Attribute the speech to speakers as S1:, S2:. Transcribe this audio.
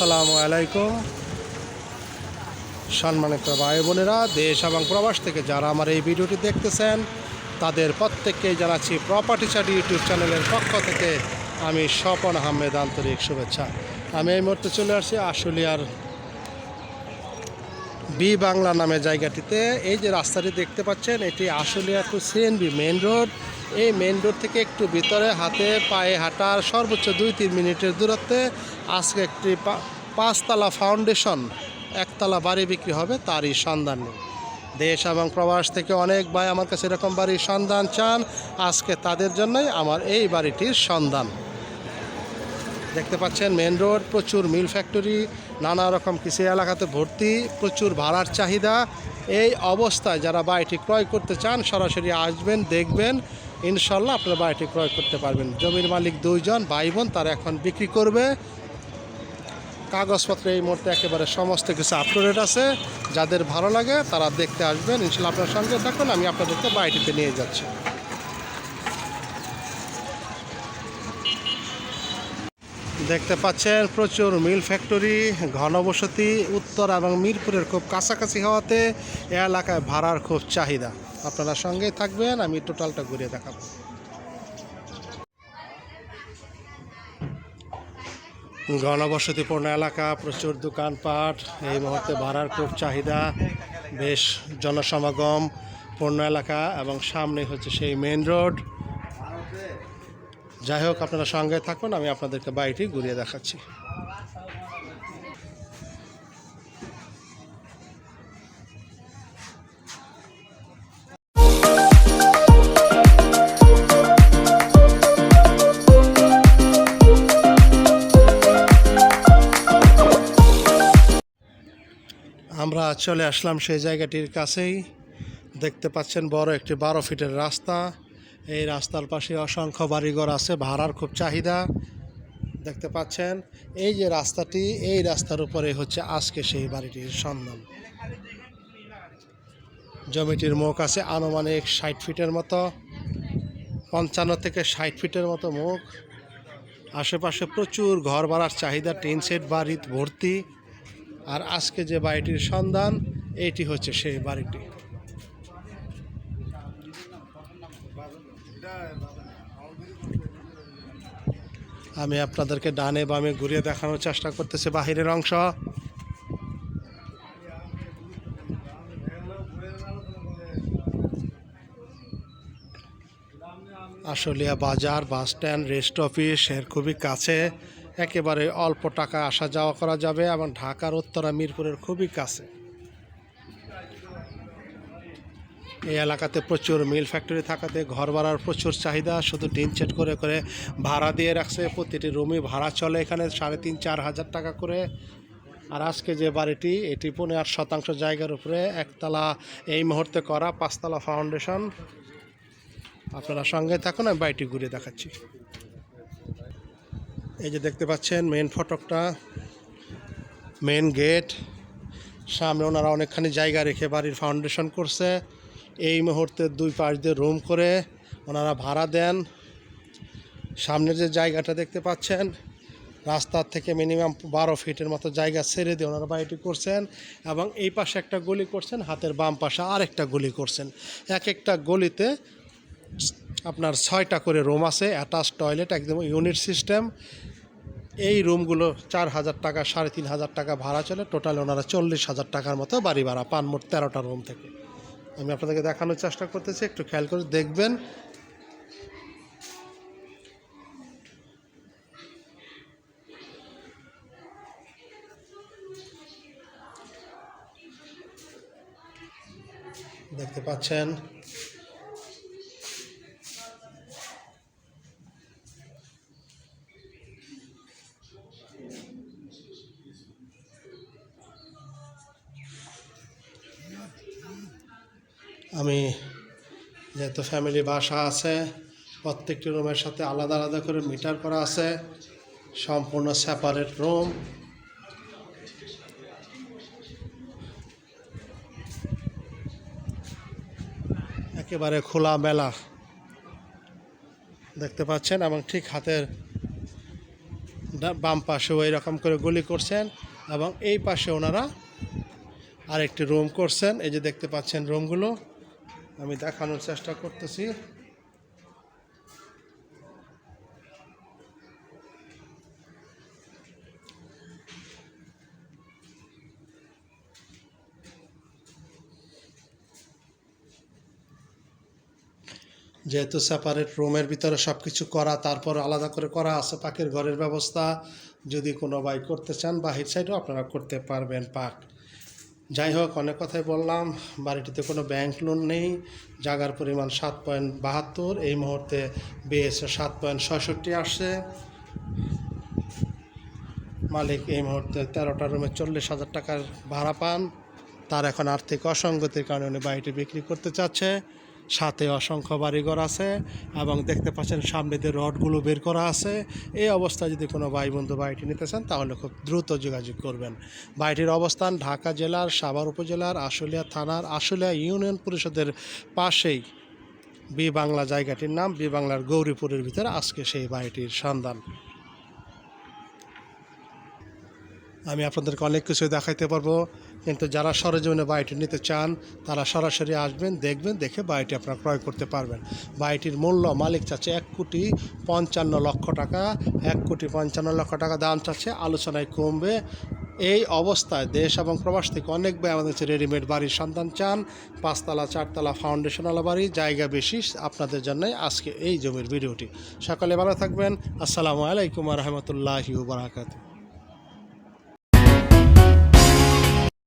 S1: আসসালামু আলাইকুম। সম্মানিত ভাই বোনেরা, দেশ এবং প্রবাস থেকে যারা আমার এই ভিডিওটি দেখতেছেন, তাদের প্রত্যেককেই জানাচ্ছি প্রপার্টি চাট ইউটিউব চ্যানেলের পক্ষ থেকে আমি স্বপন আহমেদ আন্তরিক শুভেচ্ছা। আমি এই মুহূর্তে চলে আসছি আশুলিয়ার বি বাংলা নামে জায়গাটিতে। এই যে রাস্তাটি দেখতে পাচ্ছেন, এটি Ashulia to CNB main road এই মেন রোড থেকে একটু ভিতরে হাতে পায়ে হাঁটার সর্বোচ্চ দুই তিন মিনিটের দূরত্বে আজকে একটি পাঁচতলা ফাউন্ডেশন, একতলা বাড়ি বিক্রি হবে, তারই সন্ধান নেই দেশ এবং প্রবাস থেকে অনেক ভাই আমার কাছে এরকম বাড়ির সন্ধান চান, আজকে তাদের জন্যই আমার এই বাড়িটির সন্ধান। দেখতে পাচ্ছেন মেন রোড, প্রচুর মিল ফ্যাক্টরি, নানা রকম কৃষি এলাকাতে ভর্তি, প্রচুর ভাড়ার চাহিদা। এই অবস্থায় যারা বাড়িটি ক্রয় করতে চান, সরাসরি আসবেন, দেখবেন, ইনশাল্লাহ আপনারা বাড়িটি ক্রয় করতে পারবেন। জমির মালিক দুইজন, ভাই বোন, তারা এখন বিক্রি করবে। কাগজপত্র এই মুহূর্তে একেবারে সমস্ত কিছু আপটুডেট আছে। যাদের ভালো লাগে, তারা দেখতে আসবেন। ইনশাল্লাহ আপনার সঙ্গে থাকুন, আমি আপনাদেরকে বাড়িটিতে নিয়ে যাচ্ছি। দেখতে পাচ্ছেন, প্রচুর মিল ফ্যাক্টরি, ঘনবসতি, উত্তর এবং মিরপুরের খুব কাছাকাছি হওয়াতে এ এলাকায় ভাড়ার খুব চাহিদা। আপনারা সঙ্গেই থাকবেন, আমি টোটালটা ঘুরিয়ে দেখাবো। ঘনবসতিপূর্ণ এলাকা, প্রচুর দোকানপাট, এই মুহূর্তে ভাড়ার খুব চাহিদা, বেশ জনসমাগম পূর্ণ এলাকা এবং সামনে হচ্ছে সেই মেন রোড যাই হোক, আপনারা সঙ্গে থাকুন, আমি আপনাদেরকে বাড়িটি ঘুরিয়ে দেখাচ্ছি। চলে আসলাম সেই জায়গাটির কাছেই। দেখতে পাচ্ছেন বড় একটি বারো ফিটের রাস্তা। এই রাস্তার পাশে অসংখ্য বাড়িঘর আছে, ভাড়ার খুব চাহিদা। দেখতে পাচ্ছেন, এই যে রাস্তাটি, এই রাস্তার উপরে হচ্ছে আজকে সেই বাড়িটির সন্ধান। জমিটির মুখ আছে আনুমানিক ষাট ফিটের মতো, পঞ্চান্ন থেকে ষাট ফিটের মতো মুখ। আশেপাশে প্রচুর ঘর ভাড়ার চাহিদা, টিন সেট বাড়ি ভর্তি। আর আজকে যে বাড়িটির সন্ধান, এইটি হচ্ছে সেই বাড়িটি। আমি আপনাদেরকে ডানে বামে ঘুরিয়ে দেখানোর চেষ্টা করতেছি বাহিরের অংশ। আশুলিয়া বাজার বাস স্ট্যান্ড, রেস্ট অফিস, এর খুবই কাছে। একেবারে অল্প টাকা আসা যাওয়া করা যাবে এবং ঢাকার উত্তরা, মিরপুরের খুবই কাছে। এই এলাকাতে প্রচুর মিল ফ্যাক্টরি থাকাতে ঘর ভাড়ার প্রচুর চাহিদা, শুধু টিন চেট করে করে ভাড়া দিয়ে রাখছে। প্রতিটি রুমই ভাড়া চলে এখানে সাড়ে তিন, চার হাজার টাকা করে। আর আজকে যে বাড়িটি, এটি পনেরো আট শতাংশ জায়গার উপরে। একতলা এই মুহূর্তে করা পাঁচতলা ফাউন্ডেশন। আপনারা সঙ্গে থাকুন, আমি বাড়িটি ঘুরে দেখাচ্ছি। এই যে দেখতে পাচ্ছেন মেন ফটকটা মেন গেট সামনে ওনারা অনেকখানি জায়গা রেখে বাড়ির ফাউন্ডেশন করছে। এই মুহূর্তে দুই পাশ দিয়ে রুম করে ওনারা ভাড়া দেন। সামনের যে জায়গাটা দেখতে পাচ্ছেন, রাস্তার থেকে মিনিমাম বারো ফিটের মতো জায়গা ছেড়ে দিয়ে ওনারা বাড়িটি করছেন এবং এই পাশে একটা গলি করছেন, হাতের বাম পাশে আরেকটা গলি করছেন। এক একটা গলিতে আপনার ছয়টা করে রুম আছে অ্যাটাচ টয়লেট একদম ইউনিট সিস্টেম এই রুমগুলো চার হাজার টাকা, সাড়ে তিন হাজার টাকা ভাড়া চলে। টোটাল ওনারা চল্লিশ হাজার টাকার মতো বাড়ি ভাড়া পান মোট তেরোটা রুম থেকে। আমি আপনাদেরকে দেখানোর চেষ্টা করতেছি, একটু খেয়াল করে দেখবেন। দেখতে পাচ্ছেন। আমি যেহেতু ফ্যামিলি বাসা আছে, প্রত্যেকটি রুমের সাথে আলাদা আলাদা করে মিটার করা আছে, সম্পূর্ণ সেপারেট রুম একেবারে খোলা মেলা। দেখতে পাচ্ছেন এবং ঠিক হাতের বাম পাশেও এরকম করে গলি করছেন এবং এই পাশে ওনারা আরেকটি রুম করছেন। এই যে দেখতে পাচ্ছেন রুমগুলো আমি দেখানোর চেষ্টা করতেছি। যেহেতু সেপারেট রুমের ভিতরে সব কিছু করা, তারপর আলাদা করে করা আছে পাখির ঘরের ব্যবস্থা, যদি কোনো বাই করতে চান, বাহির সাইডেও আপনারা করতে পারবেন পাক। যাই হোক, অনেক কথাই বললাম। বাড়িটিতে কোনো ব্যাংক লোন নেই। জাগার পরিমাণ সাত পয়েন্ট বাহাত্তর। এই মুহূর্তে বিএসএ সাত পয়েন্ট ছয়ষট্টি আসছে। মালিক এই মুহূর্তে তেরোটা রুমে চল্লিশ হাজার টাকার ভাড়া পান। তার এখন আর্থিক অসঙ্গতির কারণে উনি বাড়িটি বিক্রি করতে চাচ্ছে। সাথে অসংখ্য বাড়িঘর আছে এবং দেখতে পাচ্ছেন সামনে দিয়ে রডগুলো বের করা আছে। এই অবস্থায় যদি কোনো ভাই বন্ধু বাড়িটি নিতে চান, তাহলে খুব দ্রুত যোগাযোগ করবেন। বাড়িটির অবস্থান ঢাকা জেলার সাভার উপজেলার আশুলিয়া থানার আশুলিয়া ইউনিয়ন পরিষদের পাশেই। বি বাংলা জায়গাটির নাম, বি বাংলার গৌরীপুরের ভিতরে আজকে সেই বাড়িটির সন্ধান। আমি আপনাদেরকে অনেক কিছু দেখাইতে পারব। কিন্তু যারা সরজমিনে বাড়িটি নিতে চান, তারা সরাসরি আসবেন, দেখবেন, দেখে বাড়িটি আপনারা ক্রয় করতে পারবেন। বাড়িটির মূল্য মালিক চাচ্ছে এক কোটি পঞ্চান্ন লক্ষ টাকা। এক কোটি পঞ্চান্ন লক্ষ টাকা দাম চাচ্ছে, আলোচনায় কমবে। এই অবস্থায় দেশ এবং প্রবাস থেকে অনেক ব্যয় আমাদের কাছে রেডিমেড বাড়ির সন্ধান চান। পাঁচতলা, চারতলা ফাউন্ডেশনওয়ালা বাড়ি, জায়গা বেশি আপনাদের জন্যই আজকে এই জমির ভিডিওটি। সকালে ভালো থাকবেন। আসসালামু আলাইকুম রহমতুল্লাহি বারাকাতু